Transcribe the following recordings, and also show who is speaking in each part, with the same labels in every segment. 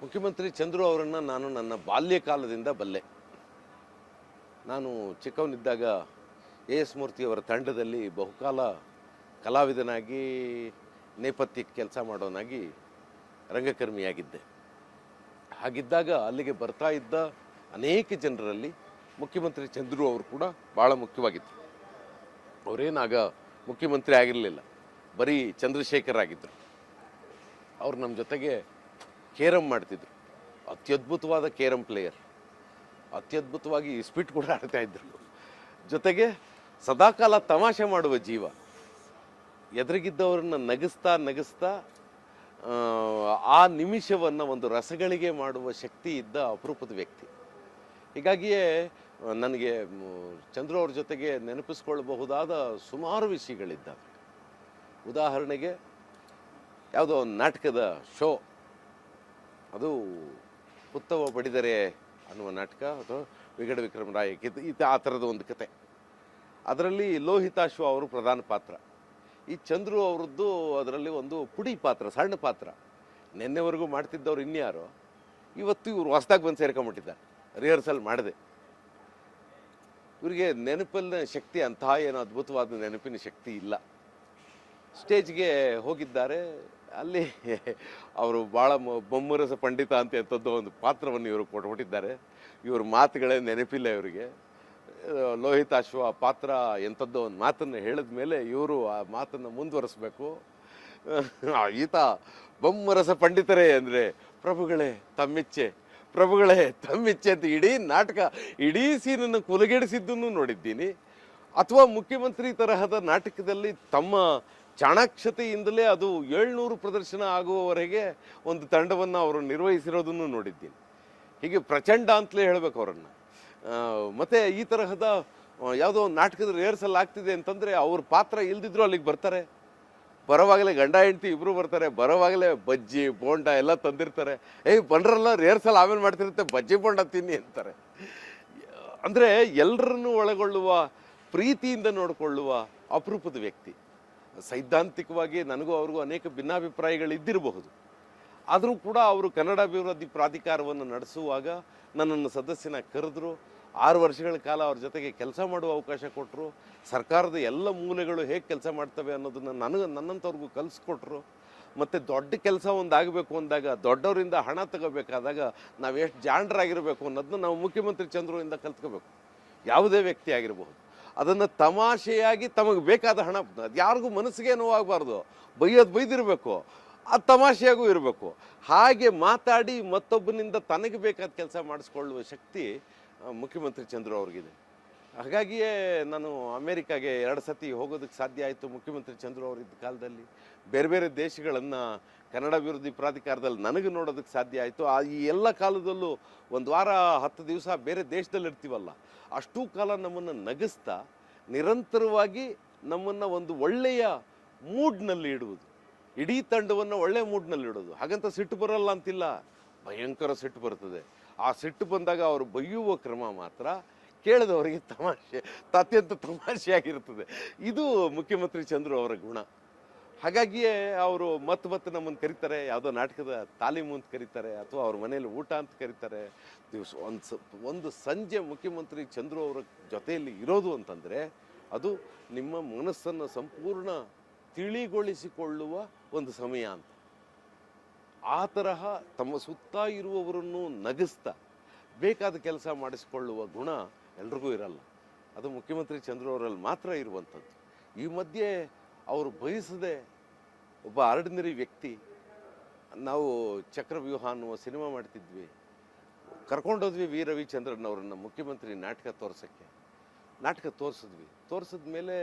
Speaker 1: ಮುಖ್ಯಮಂತ್ರಿ ಚಂದ್ರು ಅವರನ್ನು ನಾನು ನನ್ನ ಬಾಲ್ಯಕಾಲದಿಂದ ಬಲ್ಲೆ. ನಾನು ಚಿಕ್ಕವನಿದ್ದಾಗ ಎ ಎಸ್ ಮೂರ್ತಿಯವರ ತಂಡದಲ್ಲಿ ಬಹುಕಾಲ ಕಲಾವಿದನಾಗಿ ನೇಪಥ್ಯ ಕೆಲಸ ಮಾಡೋನಾಗಿ ರಂಗಕರ್ಮಿಯಾಗಿದ್ದೆ. ಹಾಗಿದ್ದಾಗ ಅಲ್ಲಿಗೆ ಬರ್ತಾ ಇದ್ದ ಅನೇಕ ಜನರಲ್ಲಿ ಮುಖ್ಯಮಂತ್ರಿ ಚಂದ್ರು ಅವರು ಕೂಡ ಭಾಳ ಮುಖ್ಯವಾಗಿತ್ತು ಅವರೇನಾಗ ಮುಖ್ಯಮಂತ್ರಿ ಆಗಿರಲಿಲ್ಲ, ಬರೀ ಚಂದ್ರಶೇಖರ್ ಆಗಿದ್ದರು. ಅವ್ರು ನಮ್ಮ ಜೊತೆಗೆ ಕೇರಂ ಮಾಡ್ತಿದ್ರು. ಅತ್ಯದ್ಭುತವಾದ ಕೇರಂ ಪ್ಲೇಯರ್ ಅತ್ಯದ್ಭುತವಾಗಿ ಸ್ಪಿಟ್ ಕೂಡ ಆಡ್ತಾ ಇದ್ದರು ಜೊತೆಗೆ ಸದಾಕಾಲ ತಮಾಷೆ ಮಾಡುವ ಜೀವ. ಎದುರಿಗಿದ್ದವ್ರನ್ನ ನಗಿಸ್ತಾ ನಗಿಸ್ತಾ ಆ, ನಿಮಿಷವನ್ನು ಒಂದು ರಸಗಳಿಗೆ ಮಾಡುವ ಶಕ್ತಿ ಇದ್ದ ಅಪರೂಪದ ವ್ಯಕ್ತಿ. ಹೀಗಾಗಿಯೇ ನನಗೆ ಚಂದ್ರು ಅವ್ರ ಜೊತೆಗೆ ನೆನಪಿಸ್ಕೊಳ್ಬಹುದಾದ ಸುಮಾರು ವಿಷಯಗಳಿದ್ದಾವೆ. ಉದಾಹರಣೆಗೆ ಯಾವುದೋ ಒಂದು ನಾಟಕದ ಶೋ ಅದು ಪುತ್ತವ ಬಡಿದರೆ ಅನ್ನುವ ನಾಟಕ ಅಥವಾ ವಿಗಡ ವಿಕ್ರಮ ರಾಯ ಕಿತ್ ಈ ಆ ಥರದ ಒಂದು ಕತೆ. ಅದರಲ್ಲಿ ಲೋಹಿತಾಶ್ವ ಅವರು ಪ್ರಧಾನ ಪಾತ್ರ. ಈ ಚಂದ್ರು ಅವರದ್ದು ಅದರಲ್ಲಿ ಒಂದು ಪುಡಿ ಪಾತ್ರ, ಸಣ್ಣ ಪಾತ್ರ. ನಿನ್ನೆವರೆಗೂ ಮಾಡ್ತಿದ್ದವ್ರು ಇನ್ಯಾರು, ಇವತ್ತು ಇವರು ಹೊಸ್ದಾಗಿ ಬಂದು ಸೇರ್ಕೊಂಬಿಟ್ಟಿದ್ದಾರೆ. ರಿಹರ್ಸಲ್ ಮಾಡಿದೆ. ಇವರಿಗೆ ನೆನಪಿನ ಶಕ್ತಿ ಅಂತಹ ಏನೋ ಅದ್ಭುತವಾದ ನೆನಪಿನ ಶಕ್ತಿ ಇಲ್ಲ. ಸ್ಟೇಜ್ಗೆ ಹೋಗಿದ್ದಾರೆ. ಅಲ್ಲಿ ಅವರು ಭಾಳ ಬೊಮ್ಮರಸ ಪಂಡಿತ ಅಂತ ಎಂಥದ್ದು ಒಂದು ಪಾತ್ರವನ್ನು ಇವರು ಕೊಟ್ಬಿಟ್ಟಿದ್ದಾರೆ ಇವ್ರ ಮಾತುಗಳೇ ನೆನಪಿಲ್ಲ ಇವರಿಗೆ. ಲೋಹಿತಾಶ್ವ ಪಾತ್ರ ಎಂಥದ್ದೋ ಒಂದು ಮಾತನ್ನು ಹೇಳಿದ ಮೇಲೆ ಇವರು ಆ ಮಾತನ್ನು ಮುಂದುವರಿಸಬೇಕು. ಈತ ಬೊಮ್ಮರಸ ಪಂಡಿತರೇ ಅಂದರೆ ಪ್ರಭುಗಳೇ ತಮ್ಮಿಚ್ಛೆ ಪ್ರಭುಗಳೇ ತಮ್ಮಿಚ್ಛೆ ಅಂತ ಇಡೀ ನಾಟಕ, ಇಡೀ ಸೀನನ್ನು ಕುಲಗೆಡಿಸಿದ್ದನ್ನು ನೋಡಿದ್ದೀನಿ. ಅಥವಾ ಮುಖ್ಯಮಂತ್ರಿ ತರಹದ ನಾಟಕದಲ್ಲಿ ತಮ್ಮ ಚಾಣಾಕ್ಷತೆಯಿಂದಲೇ ಅದು ಏಳ್ನೂರು ಪ್ರದರ್ಶನ ಆಗುವವರೆಗೆ ಒಂದು ತಂಡವನ್ನು ಅವರು ನಿರ್ವಹಿಸಿರೋದನ್ನು ನೋಡಿದ್ದೀನಿ. ಹೀಗೆ ಪ್ರಚಂಡ ಅಂತಲೇ ಹೇಳಬೇಕು ಅವರನ್ನು. ಮತ್ತು ಈ ತರಹದ ಯಾವುದೋ ನಾಟಕದ ರಿಹರ್ಸಲ್ ಆಗ್ತಿದೆ ಅಂತಂದರೆ ಅವ್ರ ಪಾತ್ರ ಇಲ್ದಿದ್ರು ಅಲ್ಲಿಗೆ ಬರ್ತಾರೆ. ಬರೋವಾಗಲೇ ಗಂಡ, ಹೆಂಡತಿ ಇಬ್ಬರು ಬರ್ತಾರೆ. ಬರೋವಾಗಲೇ ಬಜ್ಜಿ, ಬೋಂಡ ಎಲ್ಲ ತಂದಿರ್ತಾರೆ. ಏಯ್ ಬಂದ್ರಲ್ಲ ರಿಹರ್ಸಲ್ ಆಮೇಲೆ ಮಾಡ್ತಿರುತ್ತೆ, ಬಜ್ಜಿ, ಬೋಂಡ ತಿನ್ನಿ ಅಂತಾರೆ. ಅಂದರೆ ಎಲ್ಲರನ್ನೂ ಒಳಗೊಳ್ಳುವ, ಪ್ರೀತಿಯಿಂದ ನೋಡಿಕೊಳ್ಳುವ ಅಪರೂಪದ ವ್ಯಕ್ತಿ. ಸೈದ್ಧಾಂತಿಕವಾಗಿ ನನಗೂ ಅವ್ರಿಗೂ ಅನೇಕ ಭಿನ್ನಾಭಿಪ್ರಾಯಗಳು ಇದ್ದಿರಬಹುದು ಆದರೂ ಕೂಡ ಅವರು ಕನ್ನಡ ಅಭಿವೃದ್ಧಿ ಪ್ರಾಧಿಕಾರವನ್ನು ನಡೆಸುವಾಗ ನನ್ನನ್ನು ಸದಸ್ಯನ ಕರೆದ್ರು. ಆರು ವರ್ಷಗಳ ಕಾಲ ಅವ್ರ ಜೊತೆಗೆ ಕೆಲಸ ಮಾಡುವ ಅವಕಾಶ ಕೊಟ್ಟರು ಸರ್ಕಾರದ ಎಲ್ಲ ಮೂಲೆಗಳು ಹೇಗೆ ಕೆಲಸ ಮಾಡ್ತವೆ ಅನ್ನೋದನ್ನು ನನಗೆ ನನ್ನಂಥವ್ರಿಗೂ ಕಲಿಸ್ಕೊಟ್ರು. ಮತ್ತು ದೊಡ್ಡ ಕೆಲಸ ಒಂದಾಗಬೇಕು ಅಂದಾಗ, ದೊಡ್ಡವರಿಂದ ಹಣ ತಗೋಬೇಕಾದಾಗ ನಾವು ಎಷ್ಟು ಜಾಣರಾಗಿರಬೇಕು ಅನ್ನೋದನ್ನ ನಾವು ಮುಖ್ಯಮಂತ್ರಿ ಚಂದ್ರುವಿಂದ ಕಲ್ತ್ಕೋಬೇಕು. ಯಾವುದೇ ವ್ಯಕ್ತಿ ಆಗಿರಬಹುದು. ಅದನ್ನು ತಮಾಷೆಯಾಗಿ ತಮಗೆ ಬೇಕಾದ ಹಣ, ಅದು ಯಾರಿಗೂ ಮನಸ್ಸಿಗೆ ನೋವಾಗಬಾರ್ದು. ಬೈಯೋದು ಬೈದಿರಬೇಕು. ಅದು ತಮಾಷೆಯಾಗೂ ಇರಬೇಕು. ಹಾಗೆ ಮಾತಾಡಿ ಮತ್ತೊಬ್ಬನಿಂದ ತನಗೆ ಬೇಕಾದ ಕೆಲಸ ಮಾಡಿಸ್ಕೊಳ್ಳುವ ಶಕ್ತಿ ಮುಖ್ಯಮಂತ್ರಿ ಚಂದ್ರು ಅವ್ರಿಗಿದೆ. ಹಾಗಾಗಿಯೇ ನಾನು ಅಮೇರಿಕಾಗೆ ಎರಡು ಸತಿ ಹೋಗೋದಕ್ಕೆ ಸಾಧ್ಯ ಆಯಿತು. ಮುಖ್ಯಮಂತ್ರಿ ಚಂದ್ರು ಅವರಿದ್ದ ಕಾಲದಲ್ಲಿ ಬೇರೆ ಬೇರೆ ದೇಶಗಳನ್ನು ಕನ್ನಡ ಅಭಿವೃದ್ಧಿ ಪ್ರಾಧಿಕಾರದಲ್ಲಿ ನನಗೆ ನೋಡೋದಕ್ಕೆ ಸಾಧ್ಯ ಆಯಿತು. ಆ ಈ ಎಲ್ಲ ಕಾಲದಲ್ಲೂ ಒಂದು ವಾರ, ಹತ್ತು ದಿವಸ ಬೇರೆ ದೇಶದಲ್ಲಿ ಇರ್ತೀವಲ್ಲ, ಅಷ್ಟೂ ಕಾಲ ನಮ್ಮನ್ನು ನಗಿಸ್ತಾ ನಿರಂತರವಾಗಿ ನಮ್ಮನ್ನು ಒಂದು ಒಳ್ಳೆಯ ಮೂಡ್ನಲ್ಲಿ ಇಡುವುದು. ಇಡೀ ತಂಡವನ್ನು ಒಳ್ಳೆಯ ಮೂಡ್ನಲ್ಲಿ ಇಡೋದು ಹಾಗಂತ ಸಿಟ್ಟು ಬರಲ್ಲ ಅಂತಿಲ್ಲ. ಭಯಂಕರ ಸಿಟ್ಟು ಬರ್ತದೆ. ಆ ಸಿಟ್ಟು ಬಂದಾಗ ಅವರು ಬೈಯುವ ಕ್ರಮ ಮಾತ್ರ ಕೇಳಿದವರಿಗೆ ತಮಾಷೆ, ಅತ್ಯಂತ ತಮಾಷೆಯಾಗಿರ್ತದೆ ಇದು ಮುಖ್ಯಮಂತ್ರಿ ಚಂದ್ರು ಅವರ ಗುಣ. ಹಾಗಾಗಿಯೇ ಅವರು ಮತ್ತೆ ಮತ್ತೆ ನಮ್ಮನ್ನು ಕರೀತಾರೆ, ಯಾವುದೋ ನಾಟಕದ ತಾಲೀಮು ಅಂತ ಕರೀತಾರೆ, ಅಥವಾ ಅವ್ರ ಮನೆಯಲ್ಲಿ ಊಟ ಅಂತ ಕರೀತಾರೆ. ದಿವಸ ಒಂದು ಒಂದು ಸಂಜೆ ಮುಖ್ಯಮಂತ್ರಿ ಚಂದ್ರು ಅವರ ಜೊತೆಯಲ್ಲಿ ಇರೋದು ಅಂತಂದರೆ, ಅದು ನಿಮ್ಮ ಮನಸ್ಸನ್ನು ಸಂಪೂರ್ಣ ತಿಳಿಗೊಳಿಸಿಕೊಳ್ಳುವ ಒಂದು ಸಮಯ ಅಂತ. ಆ ತರಹ ತಮ್ಮ ಸುತ್ತ ಇರುವವರನ್ನು ನಗಿಸ್ತಾ, ಬೇಕಾದ ಕೆಲಸ ಮಾಡಿಸಿಕೊಳ್ಳುವ ಗುಣ ಎಲ್ರಿಗೂ ಇರಲ್ಲ. ಅದು ಮುಖ್ಯಮಂತ್ರಿ ಚಂದ್ರು ಅವರಲ್ಲಿ ಮಾತ್ರ ಇರುವಂಥದ್ದು. ಈ ಮಧ್ಯೆ ಅವರು ಬಯಸದೆ ಒಬ್ಬ ಆರ್ಡಿನರಿ ವ್ಯಕ್ತಿ ನಾವು ಚಕ್ರವ್ಯೂಹ ಅನ್ನುವ ಸಿನಿಮಾ ಮಾಡ್ತಿದ್ವಿ. ಕರ್ಕೊಂಡೋದ್ವಿ ವಿ ರವಿಚಂದ್ರನ್ ಅವರನ್ನು ಮುಖ್ಯಮಂತ್ರಿ ನಾಟಕ ತೋರ್ಸೋಕ್ಕೆ. ನಾಟಕ ತೋರಿಸಿದ್ವಿ. ತೋರಿಸಿದ ಮೇಲೆ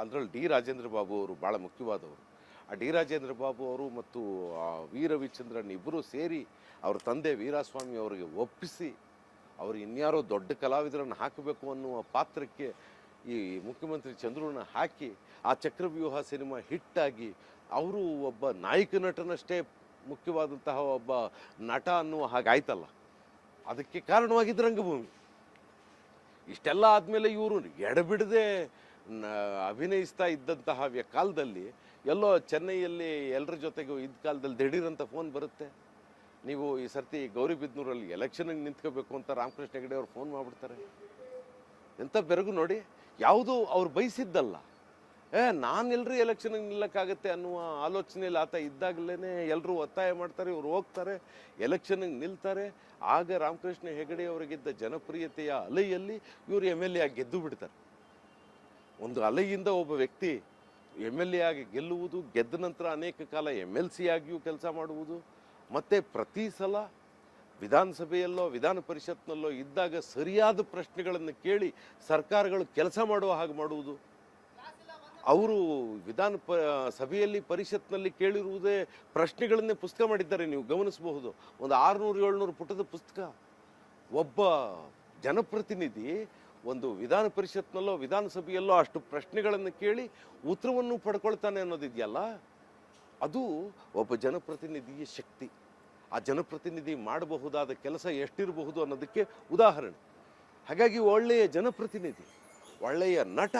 Speaker 1: ಅದರಲ್ಲಿ ಡಿ ರಾಜೇಂದ್ರ ಬಾಬು ಅವರು ಭಾಳ ಮುಖ್ಯವಾದವರು. ಆ ಡಿ ರಾಜೇಂದ್ರ ಬಾಬು ಅವರು ಮತ್ತು ವಿ ರವಿಚಂದ್ರನ್ ಇಬ್ಬರು ಸೇರಿ ಅವ್ರ ತಂದೆ ವೀರಾಸ್ವಾಮಿ ಅವರಿಗೆ ಒಪ್ಪಿಸಿ ಅವರು ಇನ್ಯಾರೋ ದೊಡ್ಡ ಕಲಾವಿದರನ್ನು ಹಾಕಬೇಕು ಅನ್ನುವ ಪಾತ್ರಕ್ಕೆ ಈ ಮುಖ್ಯಮಂತ್ರಿ ಚಂದ್ರನ ಹಾಕಿ ಆ ಚಕ್ರವ್ಯೂಹ ಸಿನಿಮಾ ಹಿಟ್ಟಾಗಿ ಅವರು ಒಬ್ಬ ನಾಯಕ ನಟನಷ್ಟೇ ಮುಖ್ಯವಾದಂತಹ ಒಬ್ಬ ನಟ ಅನ್ನುವ ಹಾಗಾಯ್ತಲ್ಲ ಅದಕ್ಕೆ ಕಾರಣವಾಗಿದ್ದ ರಂಗಭೂಮಿ. ಇಷ್ಟೆಲ್ಲ ಆದಮೇಲೆ ಇವರು ಎಡಬಿಡದೆ ಅಭಿನಯಿಸ್ತಾ ಇದ್ದಂತಹ ಕಾಲದಲ್ಲಿ ಎಲ್ಲೋ ಚೆನ್ನೈಯಲ್ಲಿ ಎಲ್ಲರ ಜೊತೆಗೂ ಇದ್ದ ಕಾಲದಲ್ಲಿ ದಿಢೀರಂತ ಫೋನ್ ಬರುತ್ತೆ. ನೀವು ಈ ಸರ್ತಿ ಗೌರಿಬಿದ್ನೂರಲ್ಲಿ ಎಲೆಕ್ಷನ್ಗೆ ನಿಂತ್ಕೋಬೇಕು ಅಂತ ರಾಮಕೃಷ್ಣ ಹೆಗಡೆ ಅವ್ರು ಫೋನ್ ಮಾಡಿಬಿಡ್ತಾರೆ. ಎಂಥ ಬೆರಗು ನೋಡಿ, ಯಾವುದು ಅವ್ರು ಬಯಸಿದ್ದಲ್ಲ. ಏ ನಾನೆಲ್ಲರಿ ಎಲೆಕ್ಷನ್ಗೆ ನಿಲ್ಲಕ್ಕಾಗತ್ತೆ ಅನ್ನುವ ಆಲೋಚನೆಯಲ್ಲಿ ಆತ ಇದ್ದಾಗಲೇ ಎಲ್ಲರೂ ಒತ್ತಾಯ ಮಾಡ್ತಾರೆ, ಇವ್ರು ಹೋಗ್ತಾರೆ ಎಲೆಕ್ಷನ್ಗೆ ನಿಲ್ತಾರೆ. ಆಗ ರಾಮಕೃಷ್ಣ ಹೆಗಡೆ ಅವರಿಗಿದ್ದ ಜನಪ್ರಿಯತೆಯ ಅಲೆಯಲ್ಲಿ ಇವರು ಎಂ ಎಲ್ ಆಗಿ ಗೆದ್ದು ಬಿಡ್ತಾರೆ. ಒಂದು ಅಲೆಯಿಂದ ಒಬ್ಬ ವ್ಯಕ್ತಿ ಎಂ ಎಲ್ ಎ ಆಗಿ ಗೆಲ್ಲುವುದು, ಗೆದ್ದ ನಂತರ ಅನೇಕ ಕಾಲ ಎಂ ಎಲ್ ಸಿ ಆಗಿಯೂ ಕೆಲಸ ಮಾಡುವುದು ಮತ್ತು ಪ್ರತಿ ಸಲ ವಿಧಾನಸಭೆಯಲ್ಲೋ, ವಿಧಾನ ಪರಿಷತ್ನಲ್ಲೋ ಇದ್ದಾಗ ಸರಿಯಾದ ಪ್ರಶ್ನೆಗಳನ್ನು ಕೇಳಿ ಸರ್ಕಾರಗಳು ಕೆಲಸ ಮಾಡುವ ಹಾಗೆ ಮಾಡುವುದು. ಅವರು ವಿಧಾನ ಪ, ಸಭೆಯಲ್ಲಿ, ಪರಿಷತ್ನಲ್ಲಿ ಕೇಳಿರುವುದೇ ಪ್ರಶ್ನೆಗಳನ್ನೇ ಪುಸ್ತಕ ಮಾಡಿದ್ದಾರೆ ನೀವು ಗಮನಿಸಬಹುದು. ಒಂದು ಆರುನೂರು, ಏಳ್ನೂರು ಪುಟದ ಪುಸ್ತಕ. ಒಬ್ಬ ಜನಪ್ರತಿನಿಧಿ ಒಂದು ವಿಧಾನ ಪರಿಷತ್ನಲ್ಲೋ, ವಿಧಾನಸಭೆಯಲ್ಲೋ ಅಷ್ಟು ಪ್ರಶ್ನೆಗಳನ್ನು ಕೇಳಿ ಉತ್ತರವನ್ನು ಪಡ್ಕೊಳ್ತಾನೆ ಅನ್ನೋದಿದೆಯಲ್ಲ? ಅದು ಒಬ್ಬ ಜನಪ್ರತಿನಿಧಿಯ ಶಕ್ತಿ. ಆ ಜನಪ್ರತಿನಿಧಿ ಮಾಡಬಹುದಾದ ಕೆಲಸ ಎಷ್ಟಿರಬಹುದು ಅನ್ನೋದಕ್ಕೆ ಉದಾಹರಣೆ. ಹಾಗಾಗಿ ಒಳ್ಳೆಯ ಜನಪ್ರತಿನಿಧಿ, ಒಳ್ಳೆಯ ನಟ,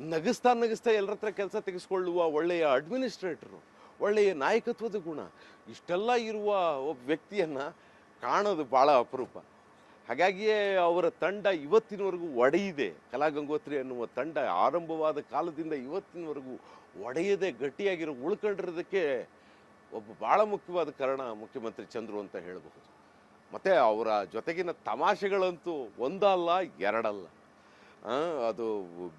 Speaker 1: ನಗಿಸ್ತಾ ನಗಿಸ್ತಾ ಎಲ್ಲರ ಹತ್ರ ಕೆಲಸ ತೆಗೆಸ್ಕೊಳ್ಳುವ ಒಳ್ಳೆಯ ಅಡ್ಮಿನಿಸ್ಟ್ರೇಟರು ಒಳ್ಳೆಯ ನಾಯಕತ್ವದ ಗುಣ, ಇಷ್ಟೆಲ್ಲ ಇರುವ ಒಬ್ಬ ವ್ಯಕ್ತಿಯನ್ನು ಕಾಣೋದು ಭಾಳ ಅಪರೂಪ. ಹಾಗಾಗಿಯೇ ಅವರ ತಂಡ ಇವತ್ತಿನವರೆಗೂ ಒಡೆಯಿದೆ. ಕಲಾಗಂಗೋತ್ರಿ ಅನ್ನುವ ತಂಡ ಆರಂಭವಾದ ಕಾಲದಿಂದ ಇವತ್ತಿನವರೆಗೂ ಒಡೆಯದೆ, ಗಟ್ಟಿಯಾಗಿರೋ ಉಳ್ಕೊಂಡಿರೋದಕ್ಕೆ ಒಬ್ಬ ಭಾಳ ಮುಖ್ಯವಾದ ಕಾರಣ ಮುಖ್ಯಮಂತ್ರಿ ಚಂದ್ರು ಅಂತ ಹೇಳಬಹುದು. ಮತ್ತು ಅವರ ಜೊತೆಗಿನ ತಮಾಷೆಗಳಂತೂ ಒಂದಲ್ಲ, ಎರಡಲ್ಲ. ಅದು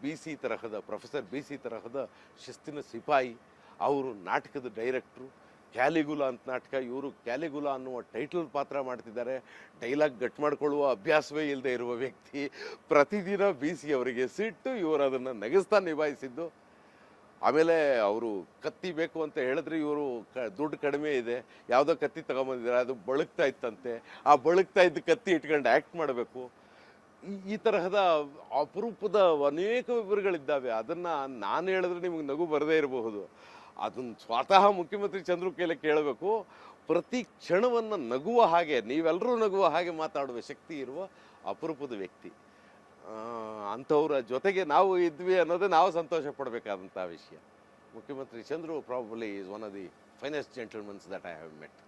Speaker 1: ಬಿ ಸಿ ತರಹದ, ಪ್ರೊಫೆಸರ್ ಬಿ ಸಿ ತರಹದ ಶಿಸ್ತಿನ ಸಿಪಾಯಿ, ಅವರು ನಾಟಕದ ಡೈರೆಕ್ಟ್ರು ಕ್ಯಾಲಿಗುಲಾ ಅಂತ ನಾಟಕ, ಇವರು ಕ್ಯಾಲಿಗುಲಾ ಅನ್ನುವ ಟೈಟಲ್ ಪಾತ್ರ ಮಾಡ್ತಿದ್ದಾರೆ. ಡೈಲಾಗ್ ಗಟ್ ಮಾಡಿಕೊಳ್ಳುವ ಅಭ್ಯಾಸವೇ ಇಲ್ಲದೆ ಇರುವ ವ್ಯಕ್ತಿ ಪ್ರತಿದಿನ ಬಿ ಸಿ ಅವರಿಗೆ ಸಿಟ್ಟು ಇವರು ಅದನ್ನು ನಗಿಸ್ತಾ ನಿಭಾಯಿಸಿದ್ದು. ಆಮೇಲೆ ಅವರು ಕತ್ತಿ ಬೇಕು ಅಂತ ಹೇಳಿದ್ರೆ ಇವರು ಕ, ದುಡ್ಡು ಕಡಿಮೆ ಇದೆ. ಯಾವುದೋ ಕತ್ತಿ ತಗೊಂಬಂದಿದ್ದಾರೆ, ಅದು ಬಳಕ್ತಾ ಇತ್ತಂತೆ. ಆ ಬಳಕ್ತಾ ಇದ್ದ ಕತ್ತಿ ಇಟ್ಕೊಂಡು ಆ್ಯಕ್ಟ್ ಮಾಡಬೇಕು. ಈ ತರಹದ ಅಪರೂಪದ ಅನೇಕ ವಿವರಗಳಿದ್ದಾವೆ. ಅದನ್ನು ನಾನು ಹೇಳಿದ್ರೆ ನಿಮಗೆ ನಗು ಬರದೇ ಇರಬಹುದು. ಅದನ್ನು ಸ್ವತಃ ಮುಖ್ಯಮಂತ್ರಿ ಚಂದ್ರು ಕೈಲೆ ಕೇಳಬೇಕು. ಪ್ರತಿ ಕ್ಷಣವನ್ನು ನಗುವ ಹಾಗೆ ನೀವೆಲ್ಲರೂ ನಗುವ ಹಾಗೆ ಮಾತಾಡುವ ಶಕ್ತಿ ಇರುವ ಅಪರೂಪದ ವ್ಯಕ್ತಿ. ಅಂಥವ್ರ ಜೊತೆಗೆ ನಾವು ಇದ್ವಿ ಅನ್ನೋದೇ ನಾವು ಸಂತೋಷ ಪಡಬೇಕಾದಂಥ ವಿಷಯ. ಮುಖ್ಯಮಂತ್ರಿ Chandru probably is one of the finest gentlemans that I have met